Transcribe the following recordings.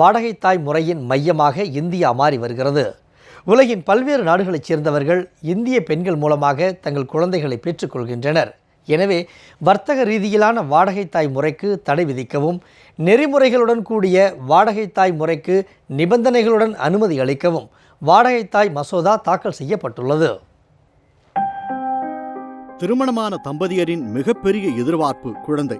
வாடகை தாய் முறையின் மையமாக இந்தியா மாறி வருகிறது. உலகின் பல்வேறு நாடுகளைச் சேர்ந்தவர்கள் இந்திய பெண்கள் மூலமாக தங்கள் குழந்தைகளை பெற்றுக்கொள்கின்றனர் எனவே வர்த்தக ரீதியிலான வாடகை தாய் முறைக்கு தடை விதிக்கவும் நெறிமுறைகளுடன் கூடிய வாடகை தாய் முறைக்கு நிபந்தனைகளுடன் அனுமதி அளிக்கவும் வாடகை தாய் மசோதா தாக்கல் செய்யப்பட்டுள்ளது. திருமணமான தம்பதியரின் மிகப்பெரிய எதிர்பார்ப்பு குழந்தை.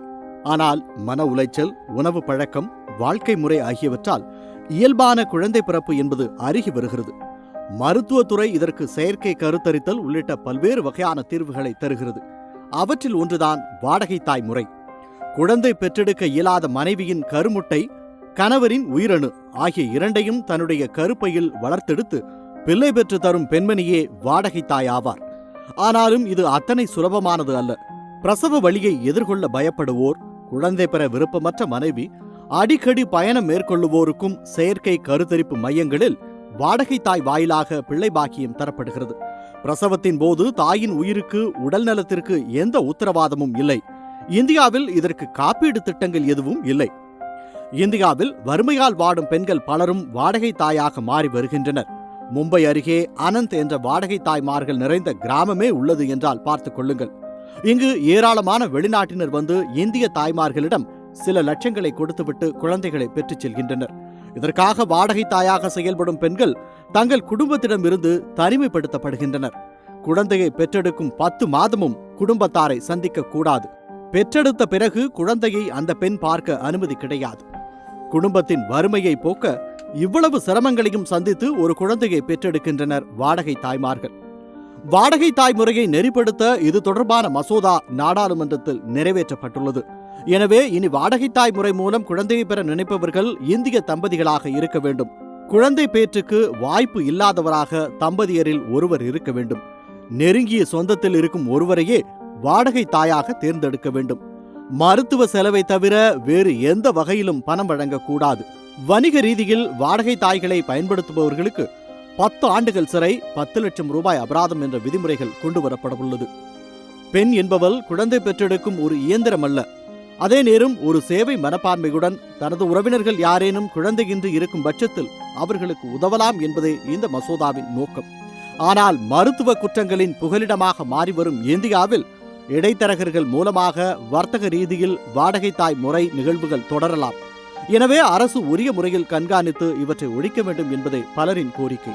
ஆனால் மன உளைச்சல் உணவு பழக்கம் வாழ்க்கை முறை ஆகியவற்றால் இயல்பான குழந்தை பிறப்பு என்பது அருகி வருகிறது. மருத்துவத்துறை இதற்கு செயற்கை கருத்தரித்தல் உள்ளிட்ட பல்வேறு வகையான தீர்வுகளை தருகிறது. அவற்றில் ஒன்றுதான் வாடகை தாய் முறை. குழந்தை பெற்றெடுக்க இயலாத மனைவியின் கருமுட்டை கணவரின் உயிரணு ஆகிய இரண்டையும் தன்னுடைய கருப்பையில் வளர்த்தெடுத்து பிள்ளை பெற்று தரும் பெண்மணியே வாடகை தாய் ஆவார். ஆனாலும் இது அத்தனை சுலபமானது அல்ல. பிரசவ வழியை எதிர்கொள்ள பயப்படுவோர் குழந்தை பெற விருப்பமற்ற மனைவி அடிக்கடி பயணம் மேற்கொள்ளுவோருக்கும் செயற்கை கருத்தரிப்பு மையங்களில் வாடகை தாய் வாயிலாக பிள்ளை பாக்கியம் தரப்படுகிறது. பிரசவத்தின் போது தாயின் உயிருக்கு உடல் நலத்திற்கு எந்த உத்தரவாதமும் இல்லை. இந்தியாவில் இதற்கு காப்பீடு திட்டங்கள் எதுவும் இல்லை. இந்தியாவில் வறுமையால் வாடும் பெண்கள் பலரும் வாடகை தாயாக மாறி வருகின்றனர். மும்பை அருகே அனந்த் என்ற வாடகை தாய்மார்கள் நிறைந்த கிராமமே உள்ளது என்றால் பார்த்துக் கொள்ளுங்கள். இங்கு ஏராளமான வெளிநாட்டினர் வந்து இந்திய தாய்மார்களிடம் சில லட்சங்களை கொடுத்துவிட்டு குழந்தைகளை பெற்றுச் செல்கின்றனர். இதற்காக வாடகை தாயாக செயல்படும் பெண்கள் தங்கள் குடும்பத்திடமிருந்து தனிமைப்படுத்தப்படுகின்றனர். குழந்தையை பெற்றெடுக்கும் பத்து மாதமும் குடும்பத்தாரை சந்திக்க கூடாது. பெற்றெடுத்த பிறகு குழந்தையை அந்த பெண் பார்க்க அனுமதி கிடையாது. குடும்பத்தின் வறுமையை போக்க இவ்வளவு சிரமங்களையும் சந்தித்து ஒரு குழந்தையை பெற்றெடுக்கின்றனர் வாடகை தாய்மார்கள். வாடகை தாய் முறையை நெறிப்படுத்த இது தொடர்பான மசோதா நாடாளுமன்றத்தில் நிறைவேற்றப்பட்டுள்ளது. எனவே இனி வாடகை தாய் முறை மூலம் குழந்தையை பெற நினைப்பவர்கள் இந்திய தம்பதிகளாக இருக்க வேண்டும். குழந்தை பேற்றுக்கு வாய்ப்பு இல்லாதவராக தம்பதியரில் ஒருவர் இருக்க வேண்டும். நெருங்கிய சொந்தத்தில் இருக்கும் ஒருவரையே வாடகை தாயாக தேர்ந்தெடுக்க வேண்டும். மருத்துவ செலவை தவிர வேறு எந்த வகையிலும் பணம் வழங்கக்கூடாது. வணிக ரீதியில் வாடகை தாய்களை பயன்படுத்துபவர்களுக்கு பத்து ஆண்டுகள் சிறை பத்து லட்சம் ரூபாய் அபராதம் என்ற விதிமுறைகள் கொண்டு வரப்பட உள்ளது பெண் என்பவள் குழந்தை பெற்றெடுக்கும் ஒரு இயந்திரம் அல்ல அதே நேரம் ஒரு சேவை மனப்பான்மையுடன் தனது உறவினர்கள் யாரேனும் குழந்தையின்றி இருக்கும் பட்சத்தில் அவர்களுக்கு உதவலாம் என்பதே இந்த மசோதாவின் நோக்கம். ஆனால் மருத்துவ குற்றங்களின் புகலிடமாக மாறிவரும் இந்தியாவில் இடைத்தரகர்கள் மூலமாக வர்த்தக ரீதியில் வாடகை தாய் முறை நிகழ்வுகள் தொடரலாம். எனவே அரசு உரிய முறையில் கண்காணித்து இவற்றை ஒழிக்க வேண்டும் என்பதே பலரின் கோரிக்கை.